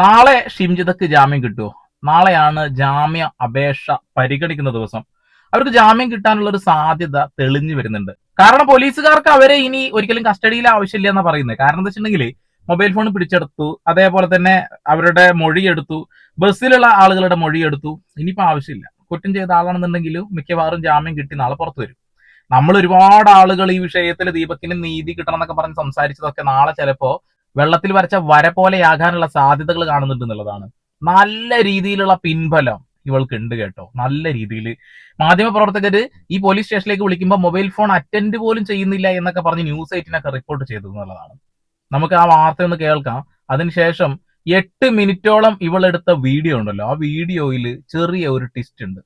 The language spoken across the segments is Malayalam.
നാളെ ഷിംജിതക്ക് ജാമ്യം കിട്ടുമോ നാളെയാണ് ജാമ്യ അപേക്ഷ പരിഗണിക്കുന്ന ദിവസം. അവർക്ക് ജാമ്യം കിട്ടാനുള്ള ഒരു സാധ്യത തെളിഞ്ഞു വരുന്നുണ്ട്. കാരണം പോലീസുകാർക്ക് അവരെ ഇനി ഒരിക്കലും കസ്റ്റഡിയിൽ ആവശ്യമില്ല എന്നാ പറയുന്നത്. കാരണം എന്താ വെച്ചിട്ടുണ്ടെങ്കിൽ മൊബൈൽ ഫോൺ പിടിച്ചെടുത്തു അതേപോലെ തന്നെ അവരുടെ മൊഴിയെടുത്തു ബസ്സിലുള്ള ആളുകളുടെ മൊഴിയെടുത്തു ഇനിയിപ്പോ ആവശ്യമില്ല. കുറ്റം ചെയ്ത ആളാണെന്നുണ്ടെങ്കിലും മിക്കവാറും ജാമ്യം കിട്ടി നാളെ പുറത്തു വരും. നമ്മൾ ഒരുപാട് ആളുകൾ ഈ വിഷയത്തിൽ ദീപക്കിന് നീതി കിട്ടണം എന്നൊക്കെ പറഞ്ഞ് സംസാരിച്ചതൊക്കെ നാളെ ചിലപ്പോ വെള്ളത്തിൽ വരച്ച വര പോലെയാകാനുള്ള സാധ്യതകൾ കാണുന്നുണ്ട് എന്നുള്ളതാണ്. നല്ല രീതിയിലുള്ള പിൻബലം ഇവൾക്ക് ഉണ്ട് കേട്ടോ. നല്ല രീതിയിൽ. മാധ്യമ പ്രവർത്തകര് ഈ പോലീസ് സ്റ്റേഷനിലേക്ക് വിളിക്കുമ്പോൾ മൊബൈൽ ഫോൺ അറ്റൻഡ് പോലും ചെയ്യുന്നില്ല എന്നൊക്കെ പറഞ്ഞ് ന്യൂസ് എയ്റ്റിനൊക്കെ റിപ്പോർട്ട് ചെയ്തു എന്നുള്ളതാണ്. നമുക്ക് ആ വാർത്ത ഒന്ന് കേൾക്കാം. അതിനുശേഷം എട്ട് മിനിറ്റോളം ഇവളെടുത്ത വീഡിയോ ഉണ്ടല്ലോ. ആ വീഡിയോയിൽ ചെറിയ ഒരു ട്വിസ്റ്റ് ഉണ്ട്.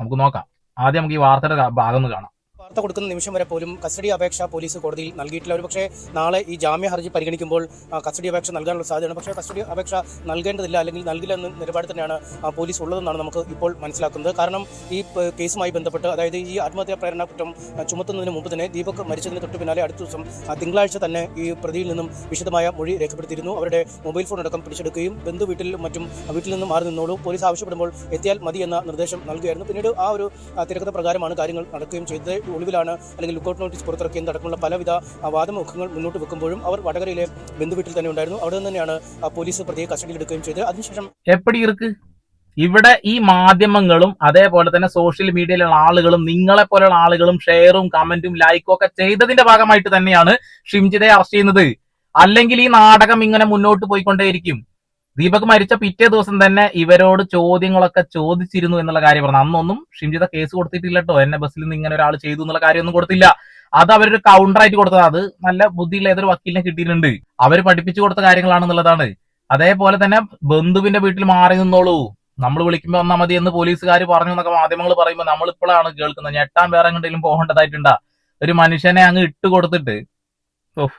നമുക്ക് നോക്കാം. ആദ്യം നമുക്ക് ഈ വാർത്തയുടെ ഭാഗം കാണാം. വാർത്ത കൊടുക്കുന്ന നിമിഷം വരെ പോലും കസ്റ്റഡി അപേക്ഷ പോലീസ് കോടതിയിൽ നൽകിയിട്ടില്ല. ഒരു പക്ഷേ നാളെ ഈ ജാമ്യ ഹർജി പരിഗണിക്കുമ്പോൾ കസ്റ്റഡി അപേക്ഷ നൽകാനുള്ള സാധ്യതയാണ് പക്ഷേ കസ്റ്റഡി അപേക്ഷ നൽകേണ്ടതില്ല അല്ലെങ്കിൽ നൽകില്ല എന്ന നിലപാട് തന്നെയാണ് പോലീസ് ഉള്ളതെന്നാണ് നമുക്ക് ഇപ്പോൾ മനസ്സിലാക്കുന്നത്. കാരണം ഈ കേസുമായി ബന്ധപ്പെട്ട് അതായത് ഈ ആത്മഹത്യാ പ്രേരണ കുറ്റം ചുമത്തുന്നതിന് മുമ്പ് തന്നെ ദീപക് മരിച്ചതിന് തൊട്ട് പിന്നാലെ അടുത്ത ദിവസം തിങ്കളാഴ്ച തന്നെ ഈ പ്രതിയിൽ നിന്നും വിശദമായ മൊഴി രേഖപ്പെടുത്തിയിരുന്നു. അവരുടെ മൊബൈൽ ഫോൺ അടക്കം പിടിച്ചെടുക്കുകയും ബന്ധു വീട്ടിലും മറ്റും വീട്ടിൽ നിന്നും മാറി നിന്നോളൂ. പോലീസ് ആവശ്യപ്പെടുമ്പോൾ എത്തിയാൽ മതി എന്ന നിർദ്ദേശം നൽകുകയായിരുന്നു. പിന്നീട് ആ ഒരു തിരക്കഥ പ്രകാരമാണ് കാര്യങ്ങൾ നടക്കുകയും ചെയ്തത്. ഒടുവിലാണ് അല്ലെങ്കിൽ ലുക്കൌട്ട് നോട്ടീസ് പുറത്തിറക്കിയത് അടക്കമുള്ള പലവിധ വാദമുഖങ്ങൾ മുന്നോട്ട് വെക്കുമ്പോഴും അവർ വടകരയിലെ ബന്ധുവീട്ടിൽ തന്നെ ഉണ്ടായിരുന്നു. അവിടെ തന്നെയാണ് പോലീസ് പ്രതിയെ കസ്റ്റഡിയിൽ എടുക്കുകയും ചെയ്തത്. അതിനുശേഷം എപ്പടി ഇருக்கு ഇവിടെ ഈ മാധ്യമങ്ങളും അതേപോലെ തന്നെ സോഷ്യൽ മീഡിയയിലുള്ള ആളുകളും നിങ്ങളെ പോലെയുള്ള ആളുകളും ഷെയറും കമന്റും ലൈക്കും ഒക്കെ ചെയ്തതിന്റെ ഭാഗമായിട്ട് തന്നെയാണ് ഷിംജിതയെ അറസ്റ്റ് ചെയ്യുന്നത്. അല്ലെങ്കിൽ ഈ നാടകം ഇങ്ങനെ മുന്നോട്ട് പോയിക്കൊണ്ടേയിരിക്കും. ദീപക് മരിച്ച പിറ്റേ ദിവസം തന്നെ ഇവരോട് ചോദ്യങ്ങളൊക്കെ ചോദിച്ചിരുന്നു എന്നുള്ള കാര്യം പറഞ്ഞു. അന്നൊന്നും ഷിംജിത കേസ് കൊടുത്തിട്ടില്ല കേട്ടോ എന്നെ ബസ്സിൽ നിന്ന് ഇങ്ങനെ ഒരാൾ ചെയ്തു എന്നുള്ള കാര്യമൊന്നും കൊടുത്തില്ല. അത് അവരൊരു കൗണ്ടർ ആയിട്ട് കൊടുത്തത്. അത് നല്ല ബുദ്ധിയുള്ള ഏതൊരു വക്കീലിനെ കിട്ടിയിട്ടുണ്ട്. അവർ പഠിപ്പിച്ചു കൊടുത്ത കാര്യങ്ങളാണെന്നുള്ളതാണ്. അതേപോലെ തന്നെ ബന്ധുവിന്റെ വീട്ടിൽ മാറി നിന്നോളൂ. നമ്മൾ വിളിക്കുമ്പോൾ വന്നാൽ മതി എന്ന് പോലീസുകാർ പറഞ്ഞു എന്നൊക്കെ മാധ്യമങ്ങൾ പറയുമ്പോൾ നമ്മൾ ഇപ്പോഴാണ് കേൾക്കുന്നത്. ഞെട്ടാൻ വേറെ എങ്ങോട്ടെങ്കിലും പോകേണ്ടതായിട്ടുണ്ടാ? ഒരു മനുഷ്യനെ അങ്ങ് ഇട്ട് കൊടുത്തിട്ട് ഓഹ്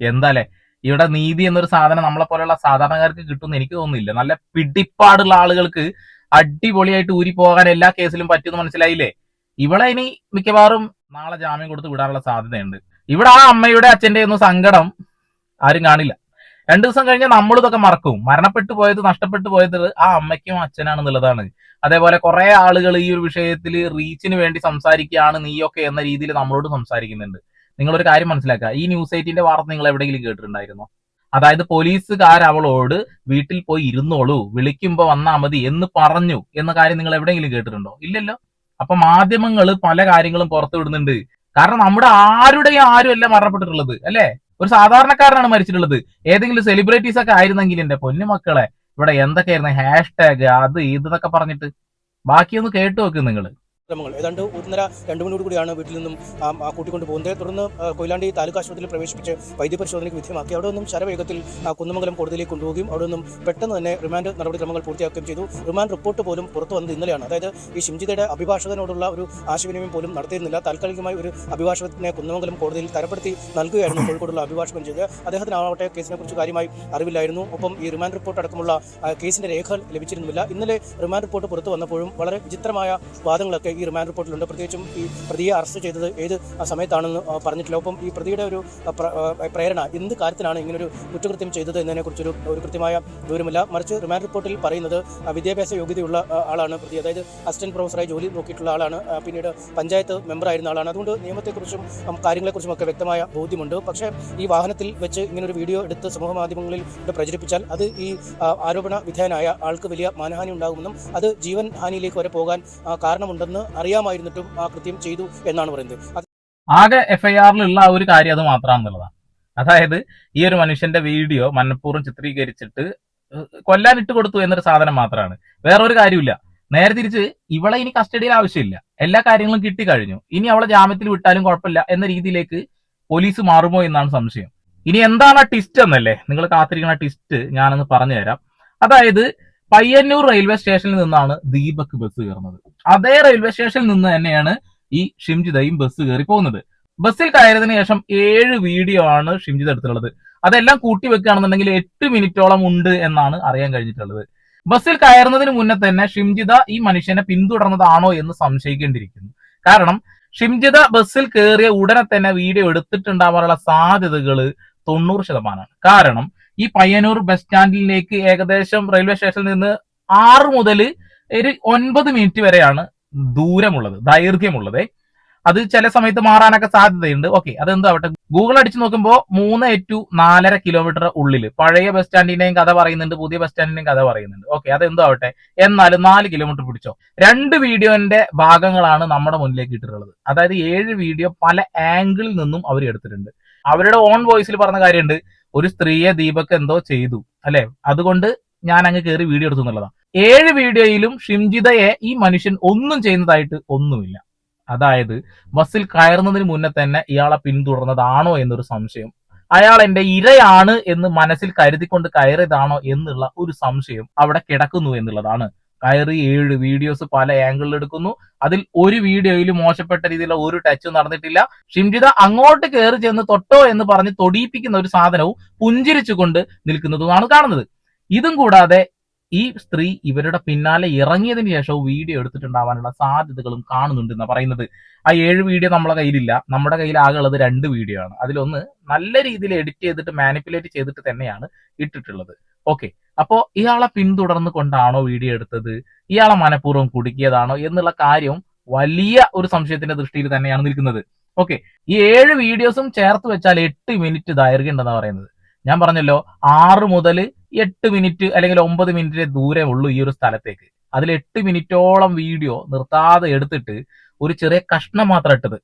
എന്താലേ ഇവിടെ നീതി എന്നൊരു സാധനം നമ്മളെ പോലെയുള്ള സാധാരണക്കാർക്ക് കിട്ടുമെന്ന് എനിക്ക് തോന്നുന്നില്ല. നല്ല പിടിപ്പാടുള്ള ആളുകൾക്ക് അടിപൊളിയായിട്ട് ഊരി പോകാൻ എല്ലാ കേസിലും പറ്റുമെന്ന് മനസ്സിലായില്ലേ? ഇവിടെ ഇനി മിക്കവാറും നാളെ ജാമ്യം കൊടുത്ത് വിടാനുള്ള സാധ്യതയുണ്ട്. ഇവിടെ ആ അമ്മയുടെ അച്ഛന്റെ ഒന്നും സങ്കടം ആരും കാണില്ല. രണ്ടു ദിവസം കഴിഞ്ഞാൽ നമ്മൾ ഇതൊക്കെ മറക്കും. മരണപ്പെട്ടു പോയത് നഷ്ടപ്പെട്ടു പോയത് ആ അമ്മയ്ക്കും അച്ഛനാണെന്നുള്ളതാണ്. അതേപോലെ കുറെ ആളുകൾ ഈ ഒരു വിഷയത്തിൽ റീച്ചിന് വേണ്ടി സംസാരിക്കുകയാണ് നീയൊക്കെ എന്ന രീതിയിൽ നമ്മളോട് സംസാരിക്കുന്നുണ്ട്. നിങ്ങളൊരു കാര്യം മനസ്സിലാക്കുക. ഈ ന്യൂസ് എയ്റ്റിന്റെ വാർത്ത നിങ്ങൾ എവിടെയെങ്കിലും കേട്ടിട്ടുണ്ടായിരുന്നോ? അതായത് പോലീസുകാർ അവളോട് വീട്ടിൽ പോയി ഇരുന്നോളൂ വിളിക്കുമ്പോ വന്നാ മതി എന്ന് പറഞ്ഞു എന്ന കാര്യം നിങ്ങൾ എവിടെയെങ്കിലും കേട്ടിട്ടുണ്ടോ? ഇല്ലല്ലോ. അപ്പൊ മാധ്യമങ്ങൾ പല കാര്യങ്ങളും പുറത്തു വിടുന്നുണ്ട് കാരണം നമ്മുടെ ആരുടെയും ആരും അല്ല മരണപ്പെട്ടിട്ടുള്ളത് അല്ലെ? ഒരു സാധാരണക്കാരനാണ് മരിച്ചിട്ടുള്ളത്. ഏതെങ്കിലും സെലിബ്രിറ്റീസ് ഒക്കെ ആയിരുന്നെങ്കിൽ എന്റെ പൊന്നുമക്കളെ ഇവിടെ എന്തൊക്കെയായിരുന്നു? ഹാഷ്ടാഗ് അത് ഇതൊക്കെ പറഞ്ഞിട്ട്. ബാക്കിയൊന്ന് കേട്ടു നോക്ക് നിങ്ങൾ ശ്രമങ്ങൾ ഏതാണ്ട് ഒന്നര രണ്ടു മണിയോട് കൂടിയാണ് വീട്ടിൽ നിന്നും കൂട്ടിക്കൊണ്ട് പോകുന്നത്. തുടർന്ന് കൊയിലാണ്ടി താലൂക്ക് ആശുപത്രിയിൽ പ്രവേശിപ്പിച്ച് വൈദ്യപരിശോധനയ്ക്ക് വിധേയമാക്കി. അവിടെ നിന്നും ശരവേഗത്തിൽ കുന്നമംഗലം കോടതിയിലേക്ക് കൊണ്ടുപോവുകയും അവിടെ നിന്നും പെട്ടെന്ന് തന്നെ റിമാൻഡ് നടപടിക്രമങ്ങൾ പൂർത്തിയാക്കുകയും ചെയ്തു. റിമാൻഡ് റിപ്പോർട്ട് പോലും പുറത്തു വന്നത് ഇന്നലെയാണ്. അതായത് ഈ ഷിംജിതയുടെ അഭിഭാഷകനോടുള്ള ഒരു ആശയവിനിമയം പോലും നടത്തിയിരുന്നില്ല. താൽക്കാലികമായി ഒരു അഭിഭാഷകത്തിനെ കുന്നമംഗലം കോടതിയിൽ തരപ്പെടുത്തി നൽകുകയായിരുന്നു കോഴിക്കോടുള്ള അഭിഭാഷകൻ അദ്ദേഹത്തിനാവട്ടെ കേസിനെ കുറിച്ച് കാര്യമായി അറിവില്ലായിരുന്നു. ഒപ്പം ഈ റിമാൻഡ് റിപ്പോർട്ട് അടക്കമുള്ള കേസിന്റെ രേഖകൾ ലഭിച്ചിരുന്നില്ല ഇന്നലെ റിമാൻഡ് റിപ്പോർട്ട് പുറത്തു വന്നപ്പോഴും വളരെ വിചിത്രമായ വാദങ്ങളൊക്കെ ഈ റിമാൻഡ് റിപ്പോർട്ടിലുണ്ട്. പ്രത്യേകിച്ചും ഈ പ്രതിയെ അറസ്റ്റ് ചെയ്തത് ഏത് സമയത്താണെന്ന് പറഞ്ഞിട്ടില്ല. ഒപ്പം ഈ പ്രതിയുടെ ഒരു പ്രേരണ എന്ത് കാര്യത്തിലാണ് ഇങ്ങനൊരു കുറ്റകൃത്യം ചെയ്തത് എന്നതിനെക്കുറിച്ചൊരു ഒരു കൃത്യമായ വിവരമില്ല. മറിച്ച് റിമാൻഡ് റിപ്പോർട്ടിൽ പറയുന്നത് വിദ്യാഭ്യാസ യോഗ്യതയുള്ള ആളാണ് പ്രതി. അതായത് അസിസ്റ്റന്റ് പ്രൊഫസറായി ജോലി നോക്കിയിട്ടുള്ള ആളാണ് പിന്നീട് പഞ്ചായത്ത് മെമ്പറായിരുന്ന ആളാണ്. അതുകൊണ്ട് നിയമത്തെക്കുറിച്ചും കാര്യങ്ങളെക്കുറിച്ചും ഒക്കെ വ്യക്തമായ ബോധ്യമുണ്ട്. പക്ഷേ ഈ വാഹനത്തിൽ വെച്ച് ഇങ്ങനൊരു വീഡിയോ എടുത്ത് സമൂഹ മാധ്യമങ്ങളിൽ പ്രചരിപ്പിച്ചാൽ അത് ഈ ആരോപണ വിധേയനായ ആൾക്ക് വലിയ മാനഹാനി ഉണ്ടാകുമെന്നും അത് ജീവൻ ഹാനിയിലേക്ക് വരെ പോകാൻ കാരണമുണ്ടെന്ന് അറിയാമായിരുന്നിട്ടും ആ കൃത്യം ചെയ്തു എന്നാണ് പറയുന്നത്. ആകെ എഫ്ഐആറിലുള്ള ഒരു കാര്യം അത് മാത്രമാണെന്നുള്ളതാണ്. അതായത് ഈ ഒരു മനുഷ്യന്റെ വീഡിയോ മനഃപൂർവം ചിത്രീകരിച്ചിട്ട് കൊല്ലാൻ ഇട്ട് കൊടുത്തു എന്നൊരു സാധനം മാത്രമാണ്. വേറൊരു കാര്യമില്ല നേരെ തിരിച്ച് ഇവളെ ഇനി കസ്റ്റഡിയിൽ ആവശ്യമില്ല. എല്ലാ കാര്യങ്ങളും കിട്ടി കഴിഞ്ഞു. ഇനി അവളെ ജാമ്യത്തിൽ വിട്ടാലും കുഴപ്പമില്ല എന്ന രീതിയിലേക്ക് പോലീസ് മാറുമോ എന്നാണ് സംശയം. ഇനി എന്താണ് ആ ട്വിസ്റ്റ് എന്നല്ലേ? നിങ്ങൾ കാത്തിരിക്കുന്ന ട്വിസ്റ്റ് ഞാനൊന്ന് പറഞ്ഞുതരാം. അതായത് പയ്യന്നൂർ റെയിൽവേ സ്റ്റേഷനിൽ നിന്നാണ് ദീപക് ബസ് കയറുന്നത്. അതേ റെയിൽവേ സ്റ്റേഷനിൽ നിന്ന് തന്നെയാണ് ഈ ഷിംജിതയും ബസ് കയറി പോകുന്നത്. ബസ്സിൽ കയറിയതിനു ശേഷം ഏഴ് വീഡിയോ ആണ് ഷിംജിത എടുത്തിട്ടുള്ളത്. അതെല്ലാം കൂട്ടി വെക്കുകയാണെന്നുണ്ടെങ്കിൽ എട്ട് മിനിറ്റോളം ഉണ്ട് എന്നാണ് അറിയാൻ കഴിഞ്ഞിട്ടുള്ളത്. ബസ്സിൽ കയറുന്നതിന് മുന്നേ തന്നെ ഷിംജിത ഈ മനുഷ്യനെ പിന്തുടർന്നതാണോ എന്ന് സംശയിക്കേണ്ടിയിരിക്കുന്നു. കാരണം ഷിംജിത ബസ്സിൽ കയറിയ ഉടനെ തന്നെ വീഡിയോ എടുത്തിട്ടുണ്ടാവാനുള്ള സാധ്യതകൾ തൊണ്ണൂറ് ശതമാനമാണ്. കാരണം ഈ പയ്യന്നൂർ ബസ് സ്റ്റാൻഡിലേക്ക് ഏകദേശം റെയിൽവേ സ്റ്റേഷനിൽ നിന്ന് ആറ് മുതൽ ഒരു ഒൻപത് മിനിറ്റ് വരെയാണ് ദൂരമുള്ളത് ദൈർഘ്യമുള്ളത്. അത് ചില സമയത്ത് മാറാനൊക്കെ സാധ്യതയുണ്ട്. ഓക്കെ അതെന്താവട്ടെ? ഗൂഗിൾ അടിച്ചു നോക്കുമ്പോൾ മൂന്ന് ടു നാലര കിലോമീറ്റർ ഉള്ളിൽ പഴയ ബസ് സ്റ്റാൻഡിന്റെയും കഥ പറയുന്നുണ്ട് പുതിയ ബസ് സ്റ്റാൻഡിന്റെയും കഥ പറയുന്നുണ്ട്. ഓക്കെ അതെന്താവട്ടെ? എന്നാലും നാല് കിലോമീറ്റർ പിടിച്ചോ. രണ്ട് വീഡിയോന്റെ ഭാഗങ്ങളാണ് നമ്മുടെ മുന്നിലേക്ക് ഇട്ടിട്ടുള്ളത്. അതായത് ഏഴ് വീഡിയോ പല ആംഗിളിൽ നിന്നും അവർ എടുത്തിട്ടുണ്ട്. അവരുടെ ഓൺ വോയിസിൽ പറഞ്ഞ കാര്യമുണ്ട്. ഒരു സ്ത്രീയെ ദീപക് എന്തോ ചെയ്തു അല്ലെ? അതുകൊണ്ട് ഞാൻ അങ്ങ് കയറി വീഡിയോ എടുത്തു എന്നുള്ളതാണ് ഏഴ് വീഡിയോയിലും ഷിംജിതയെ ഈ മനുഷ്യൻ ഒന്നും ചെയ്യുന്നതായിട്ട് ഒന്നുമില്ല. അതായത് ബസ്സിൽ കയറുന്നതിന് മുന്നേ തന്നെ ഇയാളെ പിന്തുടർന്നതാണോ എന്നൊരു സംശയം. അയാൾ എന്റെ ഇരയാണ് എന്ന് മനസ്സിൽ കരുതിക്കൊണ്ട് കയറിയതാണോ എന്നുള്ള ഒരു സംശയം അവിടെ കിടക്കുന്നു എന്നുള്ളതാണ്. കയറി ഏഴ് വീഡിയോസ് പല ആംഗിളിൽ എടുക്കുന്നു. അതിൽ ഒരു വീഡിയോയിൽ മോശപ്പെട്ട രീതിയിലുള്ള ഒരു ടച്ചും നടന്നിട്ടില്ല. ഷിംജിത അങ്ങോട്ട് കയറി ചെന്ന് തൊട്ടോ എന്ന് പറഞ്ഞ് തൊടിയിപ്പിക്കുന്ന ഒരു സാധനവും പുഞ്ചിരിച്ചുകൊണ്ട് നിൽക്കുന്നതുമാണ് കാണുന്നത്. ഇതും കൂടാതെ ഈ സ്ത്രീ ഇവരുടെ പിന്നാലെ ഇറങ്ങിയതിന് ശേഷവും വീഡിയോ എടുത്തിട്ടുണ്ടാവാനുള്ള സാധ്യതകളും കാണുന്നുണ്ട് എന്നാ പറയുന്നത്. ആ ഏഴ് വീഡിയോ നമ്മുടെ കയ്യിലില്ല. നമ്മുടെ കയ്യിൽ ആകെ ഉള്ളത് രണ്ട് വീഡിയോ ആണ്. അതിലൊന്ന് നല്ല രീതിയിൽ എഡിറ്റ് ചെയ്തിട്ട് മാനിപ്പുലേറ്റ് ചെയ്തിട്ട് തന്നെയാണ് ഇട്ടിട്ടുള്ളത്. ഓക്കെ. അപ്പോ ഇയാളെ പിന്തുടർന്ന് കൊണ്ടാണോ വീഡിയോ എടുത്തത്? ഇയാളെ മനഃപൂർവം കുടുക്കിയതാണോ എന്നുള്ള കാര്യം വലിയ ഒരു സംശയത്തിന്റെ ദൃഷ്ടിയിൽ തന്നെയാണ് നിൽക്കുന്നത്. ഓക്കെ. ഈ ഏഴ് വീഡിയോസും ചേർത്ത് വെച്ചാൽ എട്ട് മിനിറ്റ് ദൈർഘ്യം ഉണ്ടെന്നാണ് പറയുന്നത്. ഞാൻ പറഞ്ഞല്ലോ ആറ് മുതൽ എട്ട് മിനിറ്റ് അല്ലെങ്കിൽ ഒമ്പത് മിനിറ്റ് ദൂരെ ഉള്ളൂ ഈ ഒരു സ്ഥലത്തേക്ക്. അതിൽ എട്ട് മിനിറ്റോളം വീഡിയോ നിർത്താതെ എടുത്തിട്ട് ഒരു ചെറിയ കഷ്ണം മാത്രം ഇട്ടത്.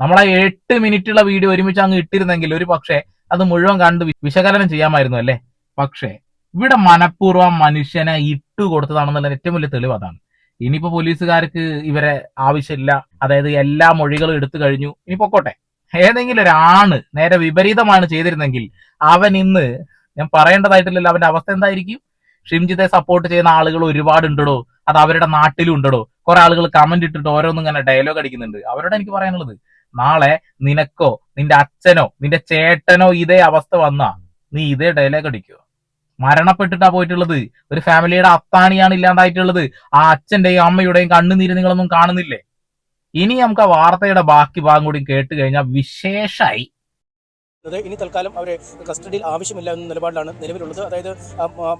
നമ്മളെ എട്ട് മിനിറ്റുള്ള വീഡിയോ ഒരുമിച്ച് അങ്ങ് ഇട്ടിരുന്നെങ്കിൽ ഒരു പക്ഷേ അത് മുഴുവൻ കണ്ട് വിശകലനം ചെയ്യാമായിരുന്നു അല്ലേ? പക്ഷേ ഇവിടെ മനഃപൂർവം മനുഷ്യനെ ഇട്ടു കൊടുത്തതാണെന്നുള്ള ഏറ്റവും വലിയ തെളിവ് അതാണ്. ഇനിയിപ്പോ പോലീസുകാർക്ക് ഇവരെ ആവശ്യമില്ല. അതായത് എല്ലാ മൊഴികളും എടുത്തു കഴിഞ്ഞു. ഇനി പൊക്കോട്ടെ. ഏതെങ്കിലും ഒരാണ് നേരെ വിപരീതമാണ് ചെയ്തിരുന്നെങ്കിൽ അവൻ ഇന്ന് ഞാൻ പറയേണ്ടതായിട്ടില്ലല്ലോ. അവന്റെ അവസ്ഥ എന്തായിരിക്കും? ഷിംജിത്തെ സപ്പോർട്ട് ചെയ്യുന്ന ആളുകൾ ഒരുപാട് ഉണ്ടോ അത് അവരുടെ നാട്ടിലും ഉണ്ടോ കുറെ ആളുകൾ കമന്റ് ഇട്ടിട്ട് ഓരോന്നും ഇങ്ങനെ ഡയലോഗ് അടിക്കുന്നുണ്ട്. അവരോട് എനിക്ക് പറയാനുള്ളത്? നാളെ നിനക്കോ നിന്റെ അച്ഛനോ നിന്റെ ചേട്ടനോ ഇതേ അവസ്ഥ വന്നാ നീ ഇതേ ഡയലോഗ് അടിക്കോ മരണപ്പെട്ടിട്ടാ പോയിട്ടുള്ളത്. ഒരു ഫാമിലിയുടെ അത്താണിയാണ് ഇല്ലാണ്ടായിട്ടുള്ളത്. ആ അച്ഛന്റെയും അമ്മയുടെയും കണ്ണുനീര് നിങ്ങളൊന്നും കാണുന്നില്ലേ? ഇനി നമുക്ക് ആ വാർത്തയുടെ ബാക്കി ഭാഗം കൂടി കേട്ട് കഴിഞ്ഞാൽ വിശേഷായി അത് ഇനി തൽക്കാലം അവരെ കസ്റ്റഡിയിൽ ആവശ്യമില്ല എന്ന നിലപാടിലാണ് നിലവിലുള്ളത്. അതായത്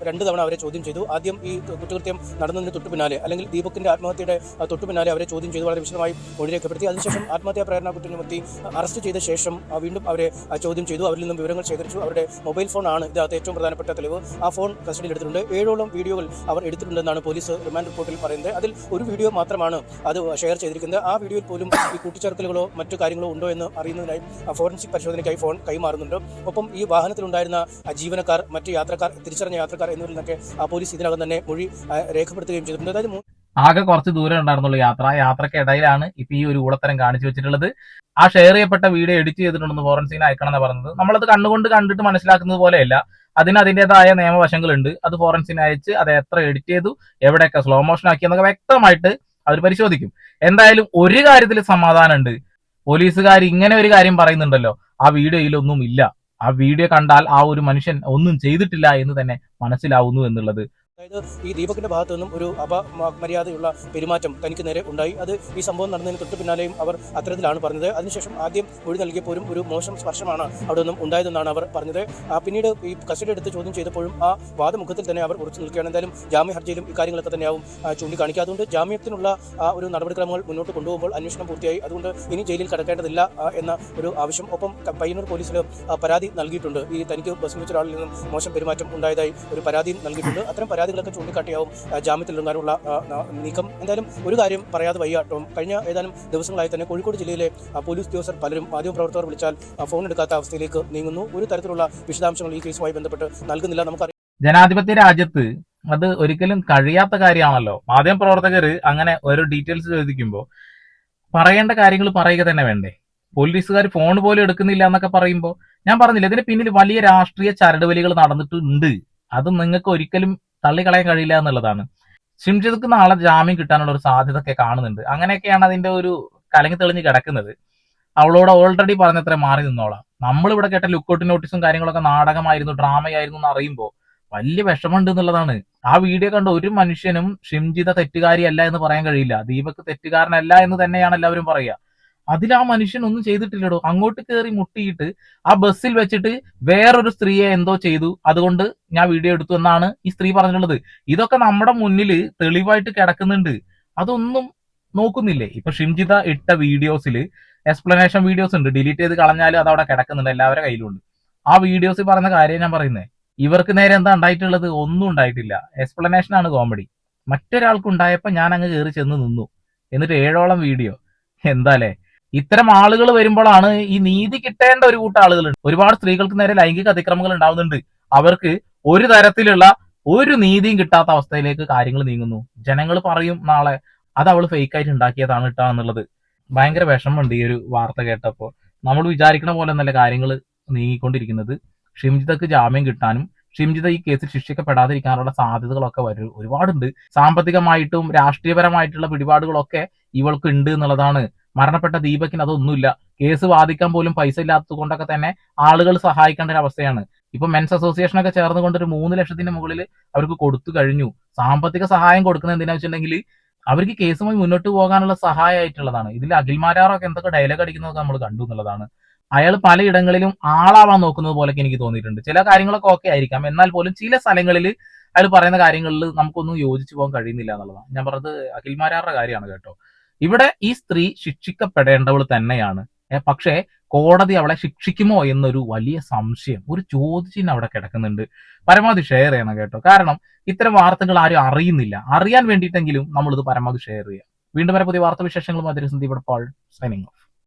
രണ്ട് തവണ അവരെ ചോദ്യം ചെയ്തു. ആദ്യം ഈ കുറ്റകൃത്യം നടന്നതിന് തൊട്ടു പിന്നാലെ അല്ലെങ്കിൽ ദീപകിന്റെ ആത്മഹത്യയുടെ തൊട്ടു പിന്നാലെ അവരെ ചോദ്യം ചെയ്തു വളരെ വിശദമായി മൊഴി രേഖപ്പെടുത്തി അതിനുശേഷം ആത്മഹത്യാ പ്രേരണ കുറ്റമുത്തി അറസ്റ്റ് ചെയ്ത ശേഷം വീണ്ടും അവരെ ചോദ്യം ചെയ്തു. അവരിൽ നിന്നും വിവരങ്ങൾ ശേഖരിച്ചു. അവരുടെ മൊബൈൽ ഫോൺ ആണ് ഇതിനകത്ത് ഏറ്റവും പ്രധാനപ്പെട്ട തെളിവ്. ആ ഫോൺ കസ്റ്റഡിയിൽ എടുത്തിട്ടുണ്ട്. ഏഴോളം വീഡിയോകൾ അവർ എടുത്തിട്ടുണ്ടെന്നാണ് പോലീസ് റിമാൻഡ് റിപ്പോർട്ടിൽ പറയുന്നത്. അതിൽ ഒരു വീഡിയോ മാത്രമാണ് അത് ഷെയർ ചെയ്തിരിക്കുന്നത്. ആ വീഡിയോയിൽ പോലും ഈ കൂട്ടിച്ചേർക്കലുകളോ മറ്റു കാര്യങ്ങളോ ഉണ്ടോ എന്ന് അറിയുന്നതിനായി ഫോറൻസിക് പരിശോധനയ്ക്കായി ഫോൺ കൈമാറുന്നുണ്ട്. ഒപ്പം ഈ വാഹനത്തിലുണ്ടായിരുന്ന ജീവനക്കാർ മറ്റ് യാത്രക്കാർ തിരിച്ചറിഞ്ഞ യാത്രക്കാർ എന്നിവരിൽ നിന്നൊക്കെ പോലീസ് ഇതിനകം തന്നെ മൊഴി രേഖപ്പെടുത്തുകയും ചെയ്തിട്ടുണ്ട്. അതായത് ആകെ കുറച്ച് ദൂരം ഉണ്ടായിരുന്നുള്ള യാത്ര. യാത്രക്കിടയിലാണ് ഇപ്പൊ ഈ ഒരു ഊളത്തരം കാണിച്ചു വെച്ചിട്ടുള്ളത്. ആ ഷെയർ ചെയ്യപ്പെട്ട വീഡിയോ എഡിറ്റ് ചെയ്തിട്ടുണ്ടെന്ന് ഫോറൻസിന് അയക്കണം എന്ന് പറഞ്ഞത്. നമ്മളത് കണ്ണുകൊണ്ട് കണ്ടിട്ട് മനസ്സിലാക്കുന്നത് പോലെയല്ല. അതിന് അതിന്റേതായ നിയമവശങ്ങളുണ്ട്. അത് ഫോറൻസിന് അയച്ച് അത് എത്ര എഡിറ്റ് ചെയ്തു എവിടെയൊക്കെ സ്ലോ മോഷൻ ആക്കി എന്നൊക്കെ വ്യക്തമായിട്ട് അവർ പരിശോധിക്കും. എന്തായാലും ഒരു കാര്യത്തിൽ സമാധാനമുണ്ട്. പോലീസുകാർ ഇങ്ങനെ ഒരു കാര്യം പറയുന്നുണ്ടല്ലോ. ആ വീഡിയോയിലൊന്നും ഇല്ല ആ വീഡിയോ കണ്ടാൽ ആ ഒരു മനുഷ്യൻ ഒന്നും ചെയ്തിട്ടില്ല എന്ന് തന്നെ മനസ്സിലാവുന്നു എന്നുള്ളത് അതായത് ഈ ദീപകിന്റെ ഭാഗത്തു നിന്നും ഒരു അപമര്യാദയുള്ള പെരുമാറ്റം തനിക്ക് നേരെ ഉണ്ടായി. അത് ഈ സംഭവം നടന്നതിന് തൊട്ട് പിന്നാലെയും അവർ അത്തരത്തിലാണ് പറഞ്ഞത്. അതിനുശേഷം ആദ്യം മൊഴി നൽകിയപ്പോഴും ഒരു മോശം സ്പർശമാണ് അവിടെ നിന്നും ഉണ്ടായതെന്നാണ് അവർ പറഞ്ഞത്. പിന്നീട് ഈ കസ്റ്റഡി എടുത്ത് ചോദ്യം ചെയ്തപ്പോഴും ആ വാദമുഖത്തിൽ തന്നെ അവർ ഉറച്ചു നിൽക്കുകയാണ്. എന്തായാലും ജാമ്യ ഹർജിയിലും ഇക്കാര്യങ്ങളൊക്കെ തന്നെയാവും ചൂണ്ടിക്കാണിക്കുക. അതുകൊണ്ട് ജാമ്യത്തിനുള്ള ഒരു നടപടിക്രമങ്ങൾ മുന്നോട്ട് കൊണ്ടുപോകുമ്പോൾ അന്വേഷണം പൂർത്തിയായി. അതുകൊണ്ട് ഇനി ജയിലിൽ കടക്കേണ്ടതില്ല എന്ന ഒരു ആവശ്യം. ഒപ്പം പയ്യന്നൂർ പോലീസിൽ പരാതി നൽകിയിട്ടുണ്ട്. ഈ തനിക്ക് ബസ് വെച്ച ഒരാളിൽ നിന്നും മോശം പെരുമാറ്റം ഉണ്ടായതായി ഒരു പരാതിയും നൽകിയിട്ടുണ്ട്. അത്തരം പരാതികളൊക്കെ ചൂണ്ടിക്കാട്ടിയാവും ന- നീക്കം. എന്തായാലും ഒരു കാര്യം പറയാതെ വയ്യ. കേട്ടോ കഴിഞ്ഞ ഏതാനും ദിവസങ്ങളായി തന്നെ കോഴിക്കോട് ജില്ലയിലെ പോലീസ് ഉദ്യോഗസ്ഥർ പലരും മാധ്യമപ്രവർത്തകർ വിളിച്ചാൽ ഫോൺ എടുക്കാത്ത അവസ്ഥയിലേക്ക് നീങ്ങുന്നു. ഒരു തരത്തിലുള്ള വിശദാംശങ്ങൾ ഈ കേസുമായി ബന്ധപ്പെട്ട് നൽകുന്നില്ല. നമുക്കറിയാം ജനാധിപത്യ രാജ്യത്ത് അത് ഒരിക്കലും കഴിയാത്ത കാര്യമാണല്ലോ. മാധ്യമ പ്രവർത്തകർ അങ്ങനെ ഓരോ ഡീറ്റെയിൽസ് ചോദിക്കുമ്പോൾ പറയേണ്ട കാര്യങ്ങൾ പറയുക തന്നെ വേണ്ടേ? പോലീസുകാർ ഫോൺ പോലും എടുക്കുന്നില്ല എന്നൊക്കെ പറയുമ്പോൾ ഞാൻ പറഞ്ഞില്ല ഇതിന് പിന്നിൽ വലിയ രാഷ്ട്രീയ ചരടുവലികൾ നടന്നിട്ടുണ്ട്. അത് നിങ്ങൾക്ക് ഒരിക്കലും തള്ളിക്കളയാൻ കഴിയില്ല എന്നുള്ളതാണ്. ഷിംജിത്ക്ക് നാളെ ജാമ്യം കിട്ടാനുള്ള ഒരു സാധ്യത ഒക്കെ കാണുന്നുണ്ട്. അങ്ങനെയൊക്കെയാണ് അതിന്റെ ഒരു കലങ്ങി തെളിഞ്ഞ് കിടക്കുന്നത്. അവളോട് ഓൾറെഡി പറഞ്ഞത്ര മാറി നിന്നോളാം. നമ്മളിവിടെ കേട്ട ലുക്കൗട്ട് നോട്ടീസും കാര്യങ്ങളൊക്കെ നാടകമായിരുന്നു ഡ്രാമയായിരുന്നു എന്ന് അറിയുമ്പോൾ വലിയ വിഷമമുണ്ട് എന്നുള്ളതാണ്. ആ വീഡിയോ കണ്ട ഒരു മനുഷ്യനും ഷിംജിത തെറ്റുകാരിയല്ല എന്ന് പറയാൻ കഴിയില്ല. ദീപക് തെറ്റുകാരനല്ല എന്ന് തന്നെയാണ് എല്ലാവരും പറയുക. അതിൽ ആ മനുഷ്യൻ ഒന്നും ചെയ്തിട്ടില്ലടോ. അങ്ങോട്ട് കയറി മുട്ടിയിട്ട് ആ ബസ്സിൽ വെച്ചിട്ട് വേറൊരു സ്ത്രീയെ എന്തോ ചെയ്തു. അതുകൊണ്ട് ഞാൻ വീഡിയോ എടുത്തു എന്നാണ് ഈ സ്ത്രീ പറഞ്ഞിട്ടുള്ളത്. ഇതൊക്കെ നമ്മുടെ മുന്നിൽ തെളിവായിട്ട് കിടക്കുന്നുണ്ട്. അതൊന്നും നോക്കുന്നില്ലേ? ഇപ്പൊ ഷിംജിത ഇട്ട വീഡിയോസിൽ എക്സ്പ്ലനേഷൻ വീഡിയോസ് ഉണ്ട്. ഡിലീറ്റ് ചെയ്ത് കളഞ്ഞാലും അത് അവിടെ കിടക്കുന്നുണ്ട്. എല്ലാവരുടെ കയ്യിലുണ്ട്. ആ വീഡിയോസിൽ പറഞ്ഞ കാര്യം ഞാൻ പറയുന്നത് ഇവർക്ക് നേരെ എന്താ ഉണ്ടായിട്ടുള്ളത്? ഒന്നും ഉണ്ടായിട്ടില്ല. എക്സ്പ്ലനേഷൻ ആണ് കോമഡി മറ്റൊരാൾക്ക് ഉണ്ടായപ്പോൾ ഞാൻ അങ്ങ് കയറി ചെന്ന് നിന്നു. എന്നിട്ട് ഏഴോളം വീഡിയോ എന്താലേ ഇത്തരം ആളുകൾ വരുമ്പോഴാണ് ഈ നീതി കിട്ടേണ്ട ഒരു കൂട്ടം ആളുകളുണ്ട് ഒരുപാട് സ്ത്രീകൾക്ക് നേരെ ലൈംഗിക അതിക്രമങ്ങൾ ഉണ്ടാവുന്നുണ്ട്. അവർക്ക് ഒരു തരത്തിലുള്ള ഒരു നീതിയും കിട്ടാത്ത അവസ്ഥയിലേക്ക് കാര്യങ്ങൾ നീങ്ങുന്നു. ജനങ്ങൾ പറയും നാളെ അത് അവൾ ഫേക്ക് ആയിട്ട് ഉണ്ടാക്കിയതാണ് ഇട്ടാ എന്നുള്ളത്. ഭയങ്കര വിഷമമുണ്ട് ഈ ഒരു വാർത്ത കേട്ടപ്പോൾ നമ്മൾ വിചാരിക്കുന്ന പോലെ നല്ല കാര്യങ്ങൾ നീങ്ങിക്കൊണ്ടിരിക്കുന്നത്. ഷിംജിതക്ക് ജാമ്യം കിട്ടാനും ഷിംജിത ഈ കേസിൽ ശിക്ഷിക്കപ്പെടാതിരിക്കാനുള്ള സാധ്യതകളൊക്കെ വരും ഒരുപാടുണ്ട്. സാമ്പത്തികമായിട്ടും രാഷ്ട്രീയപരമായിട്ടുള്ള പിടിപാടുകളൊക്കെ ഇവൾക്ക് ഉണ്ട് എന്നുള്ളതാണ് മരണപ്പെട്ട ദീപക്കിന് അതൊന്നുമില്ല. കേസ് വാദിക്കാൻ പോലും പൈസ ഇല്ലാത്തത് കൊണ്ടൊക്കെ തന്നെ ആളുകൾ സഹായിക്കേണ്ട ഒരു അവസ്ഥയാണ്. ഇപ്പൊ മെൻസ് അസോസിയേഷൻ ഒക്കെ ചേർന്ന് കൊണ്ട് ഒരു മൂന്ന് ലക്ഷത്തിന്റെ മുകളിൽ അവർക്ക് കൊടുത്തു കഴിഞ്ഞു. സാമ്പത്തിക സഹായം കൊടുക്കുന്നത് എന്തിനാ വെച്ചിട്ടുണ്ടെങ്കിൽ അവർക്ക് കേസുമായി മുന്നോട്ട് പോകാനുള്ള സഹായമായിട്ടുള്ളതാണ്. ഇതിൽ അഖിൽമാരാറൊക്കെ എന്തൊക്കെ ഡയലോഗ് അടിക്കുന്നതൊക്കെ നമ്മൾ കണ്ടു എന്നുള്ളതാണ്. അയാൾ പലയിടങ്ങളിലും ആളാവാൻ നോക്കുന്നത് പോലൊക്കെ എനിക്ക് തോന്നിയിട്ടുണ്ട്. ചില കാര്യങ്ങളൊക്കെ ഓക്കെ ആയിരിക്കാം. എന്നാൽ പോലും ചില സ്ഥലങ്ങളിൽ അയാൾ പറയുന്ന കാര്യങ്ങളിൽ നമുക്കൊന്നും യോജിച്ചു പോകാൻ കഴിയുന്നില്ല എന്നുള്ളതാണ്. ഞാൻ പറഞ്ഞത് അഖിൽമാരാറുടെ കാര്യമാണ് കേട്ടോ. ഇവിടെ ഈ സ്ത്രീ ശിക്ഷിക്കപ്പെടേണ്ടവൾ തന്നെയാണ്. പക്ഷേ കോടതി അവളെ ശിക്ഷിക്കുമോ എന്നൊരു വലിയ സംശയം ഒരു ചോദ്യചിഹ്നം അവിടെ കിടക്കുന്നുണ്ട്. പരമാവധി ഷെയർ ചെയ്യണം കേട്ടോ. കാരണം ഇത്തരം വാർത്തകൾ ആരും അറിയുന്നില്ല. അറിയാൻ വേണ്ടിയിട്ടെങ്കിലും നമ്മളിത് പരമാവധി ഷെയർ ചെയ്യാം. വീണ്ടും വരെ പുതിയ വാർത്താ വിശേഷങ്ങളും ഇവിടെ പാൾ സൈനിങ് ഓഫ്